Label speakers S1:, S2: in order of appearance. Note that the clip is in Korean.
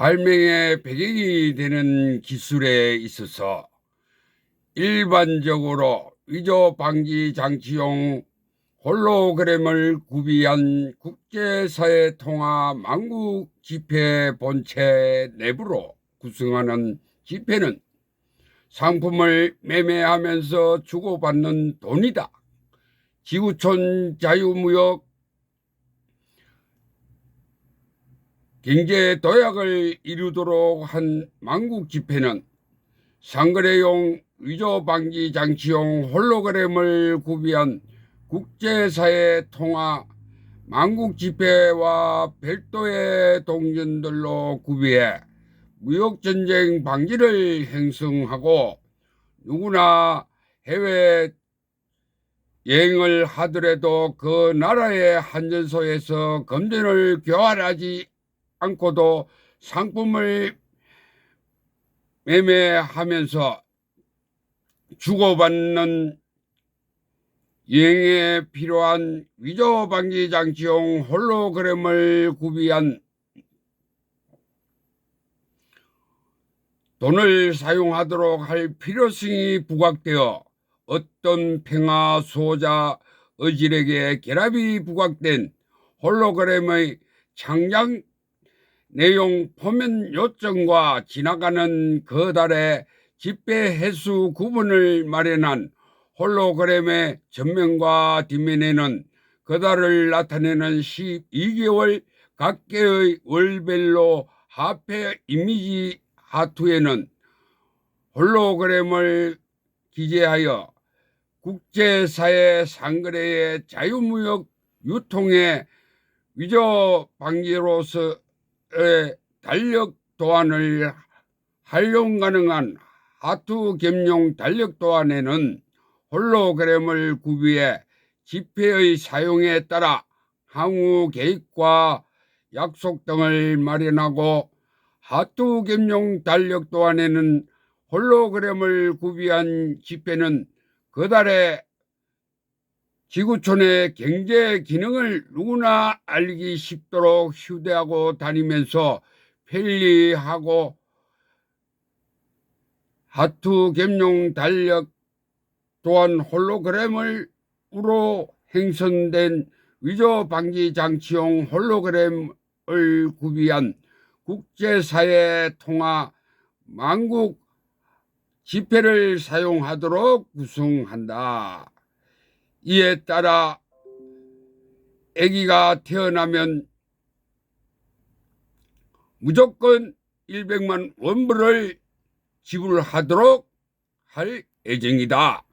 S1: 발명의 배경이 되는 기술에 있어서 일반적으로 위조 방지 장치용 홀로그램을 구비한 국제사회 통화 만국 지폐 본체 내부로 구성하는 지폐는 상품을 매매하면서 주고받는 돈이다. 지구촌 자유무역 경제 도약을 이루도록 한 만국 집회는 상거래용 위조 방지 장치용 홀로그램을 구비한 국제사회 통화 만국 집회와 별도의 동전들로 구비해 무역 전쟁 방지를 형성하고 누구나 해외 여행을 하더라도 그 나라의 한전소에서 금전을 교환하지 않고도 상품을 매매하면서 주고받는 여행에 필요한 위조 방지 장치용 홀로그램을 구비한 돈을 사용하도록 할 필요성이 부각되어 어떤 평화 수호자 의질에게 결합이 부각된 홀로그램의 창작 내용 표면 요점과 지나가는 거달의 집배 해수 구분을 마련한 홀로그램의 전면과 뒷면에는 그달을 나타내는 12개월 각계의 월별로 화폐 이미지 하투에는 홀로그램을 기재하여 국제사회 상거래의 자유무역 유통의 위조 방지로서의 달력 도안을 활용 가능한 하투 겸용 달력 도안에는 홀로그램을 구비해 지폐의 사용에 따라 향후 계획과 약속 등을 마련하고 하투 겸용 달력 도안에는 홀로그램을 구비한 지폐는 그달의 지구촌의 경제 기능을 누구나 알기 쉽도록 휴대하고 다니면서 편리하고 하투 겸용 달력 또한 홀로그램을 으로 행선된 위조 방지 장치용 홀로그램을 구비한 국제사회 통화 만국 지폐를 사용하도록 구성한다. 이에 따라 아기가 태어나면 무조건 100만 원불을 지불하도록 할 예정이다.